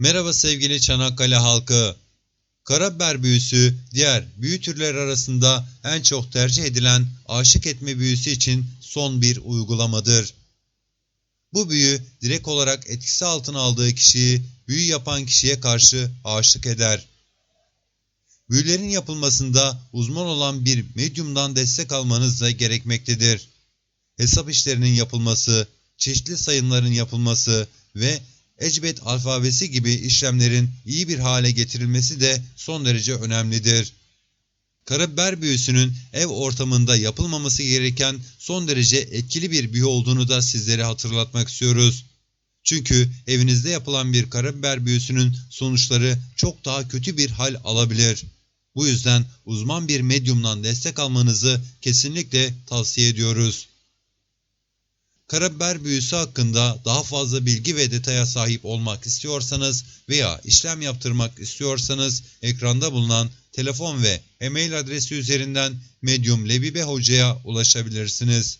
Merhaba sevgili Çanakkale halkı. Karabiber büyüsü diğer büyü türleri arasında en çok tercih edilen aşık etme büyüsü için son bir uygulamadır. Bu büyü direkt olarak etkisi altına aldığı kişiyi büyü yapan kişiye karşı aşık eder. Büyülerin yapılmasında uzman olan bir medyumdan destek almanız da gerekmektedir. Hesap işlerinin yapılması, çeşitli sayımların yapılması ve Ecbet alfabesi gibi işlemlerin iyi bir hale getirilmesi de son derece önemlidir. Karabiber büyüsünün ev ortamında yapılmaması gereken son derece etkili bir büyü olduğunu da sizlere hatırlatmak istiyoruz. Çünkü evinizde yapılan bir karabiber büyüsünün sonuçları çok daha kötü bir hal alabilir. Bu yüzden uzman bir medyumdan destek almanızı kesinlikle tavsiye ediyoruz. Karabiber büyüsü hakkında daha fazla bilgi ve detaya sahip olmak istiyorsanız veya işlem yaptırmak istiyorsanız ekranda bulunan telefon ve e-mail adresi üzerinden Medium Lebibe Hoca'ya ulaşabilirsiniz.